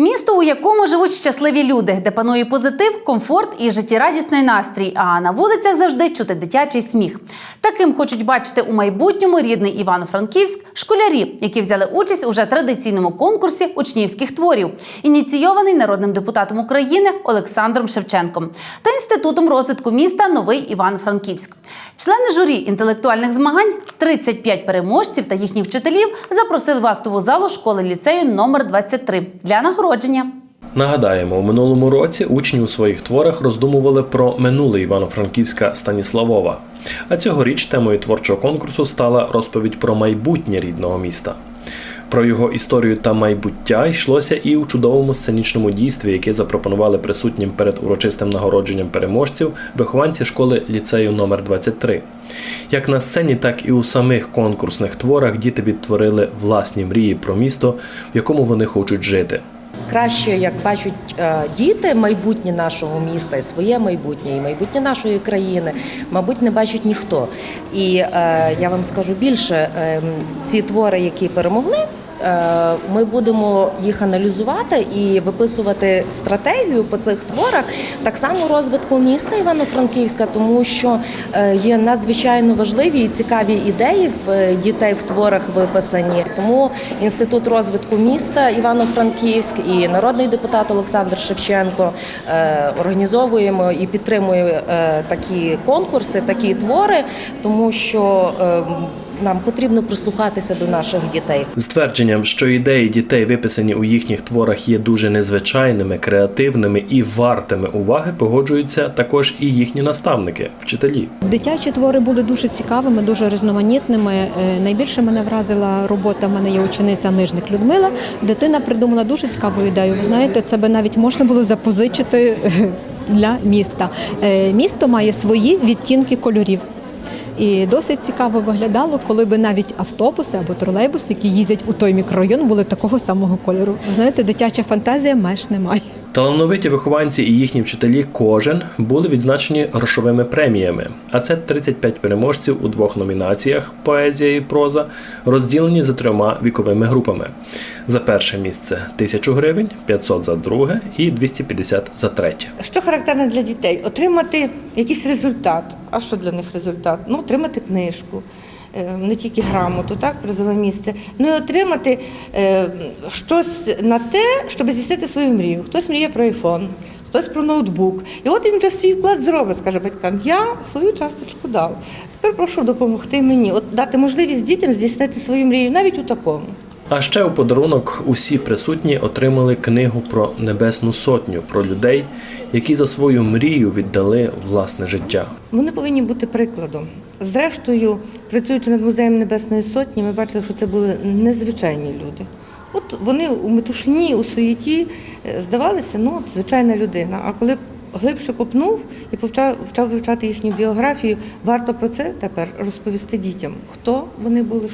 Місто, у якому живуть щасливі люди, де панує позитив, комфорт і життєрадісний настрій. А на вулицях завжди чути дитячий сміх. Таким хочуть бачити у майбутньому рідний Івано-Франківськ школярі, які взяли участь у вже традиційному конкурсі учнівських творів, ініційований народним депутатом України Олександром Шевченком та інститутом розвитку міста Новий Івано-Франківськ. Члени журі інтелектуальних змагань, 35 переможців та їхніх вчителів запросили в актову залу школи ліцею номер 23 для нагородження. Нагадаємо, у минулому році учні у своїх творах роздумували про минуле Івано-Франківська Станіславова. А цьогоріч темою творчого конкурсу стала розповідь про майбутнє рідного міста. Про його історію та майбуття йшлося і у чудовому сценічному дійстві, яке запропонували присутнім перед урочистим нагородженням переможців вихованці школи ліцею номер 23 Як на сцені, так і у самих конкурсних творах діти відтворили власні мрії про місто, в якому вони хочуть жити. Краще, як бачать е, діти майбутнє нашого міста, і своє майбутнє, і майбутнє нашої країни, мабуть, не бачить ніхто. І е, я вам скажу більше, е, ці твори, які перемогли. Е, Ми будемо їх аналізувати і виписувати стратегію по цих творах, так само розвитку міста Івано-Франківська, тому що е, є надзвичайно важливі і цікаві ідеї в е, дітей в творах виписані. Тому інститут розвитку міста Івано-Франківськ і народний депутат Олександр Шевченко організовуємо і підтримуємо такі конкурси, такі твори, тому що е, нам потрібно прислухатися до наших дітей. З твердженням, що ідеї дітей, виписані у їхніх творах, є дуже незвичайними, креативними і вартими уваги, погоджуються також і їхні наставники, вчителі. Дитячі твори були дуже цікавими, дуже різноманітними. Е, Найбільше мене вразила робота. в мене є учениця Нижник Людмила. Дитина придумала дуже цікаву ідею. Ви знаєте, це би навіть можна було запозичити для міста. Е, Місто має свої відтінки кольорів. І досить цікаво виглядало, коли би навіть автобуси або тролейбуси, які їздять у той мікрорайон, були такого самого кольору. Ви знаєте, дитяча фантазія меж немає. Талановиті вихованці і їхні вчителі кожен були відзначені грошовими преміями. А це 35 переможців у двох номінаціях поезія і проза, розділені за трьома віковими групами. За перше місце 1000 гривень, 500 за друге і 250 за третє. Що характерно для дітей? Отримати якийсь результат. А що для них результат? Ну, отримати книжку, не тільки грамоту, так, призове місце, ну і отримати е, щось на те, щоб здійснити свою мрію. Хтось мріє про айфон, хтось про ноутбук. І от він вже свій вклад зробить, скаже батькам, я свою часточку дав. Тепер прошу допомогти мені, от дати можливість дітям здійснити свою мрію, навіть у такому. А ще у подарунок усі присутні отримали книгу про Небесну Сотню, про людей, які за свою мрію віддали власне життя. Вони повинні бути прикладом. Зрештою, працюючи над музеєм Небесної Сотні, ми бачили, що це були незвичайні люди. От вони у метушні, у суєті е, здавалися, ну, от звичайна людина. А коли глибше копнув і почав, вивчати їхню біографію, варто про це тепер розповісти дітям, хто вони були,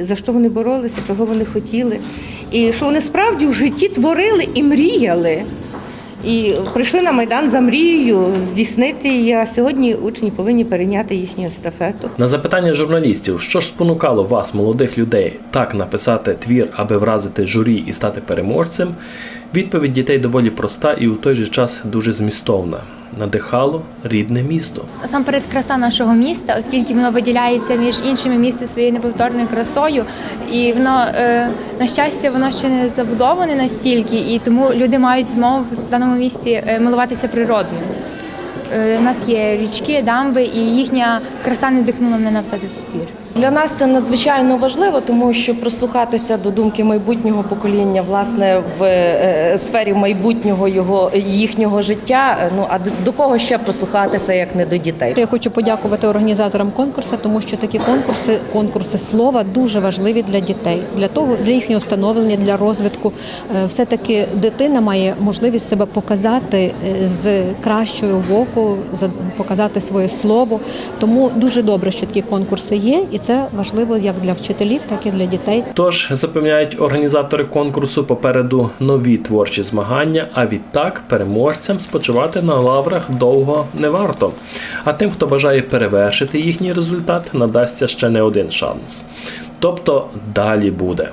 за що вони боролися, чого вони хотіли. І що вони справді в житті творили і мріяли. І прийшли на майдан за мрією здійснити її. А сьогодні учні повинні перейняти їхню естафету. На запитання журналістів, що ж спонукало вас, молодих людей, так написати твір, аби вразити журі і стати переможцем, відповідь дітей доволі проста і у той же час дуже змістовна. Надихало рідне місто. Насамперед краса нашого міста, оскільки воно виділяється між іншими містами своєю неповторною красою, і воно е, на щастя, воно ще не забудоване настільки, і тому люди мають змогу в даному місті е, милуватися природою. Е, У нас є річки, дамби, і їхня краса не вдихнула мене написати цей твір. Для нас це надзвичайно важливо, тому що прислухатися до думки майбутнього покоління, власне, в е, сфері майбутнього його їхнього життя. е, Ну а до- кого ще прислухатися, як не до дітей? Я хочу подякувати організаторам конкурсу, тому що такі конкурси, конкурси слова дуже важливі для дітей, для того, для їхнього становлення, для розвитку. Е, Все-таки дитина має можливість себе показати е, з кращого боку, за- показати своє слово. Тому дуже добре, що такі конкурси є, і це важливо як для вчителів, так і для дітей. Тож запевняють організатори конкурсу попереду нові творчі змагання. А відтак переможцям спочивати на лаврах довго не варто. А тим, хто бажає перевершити їхній результат, надасться ще не один шанс. Тобто далі буде.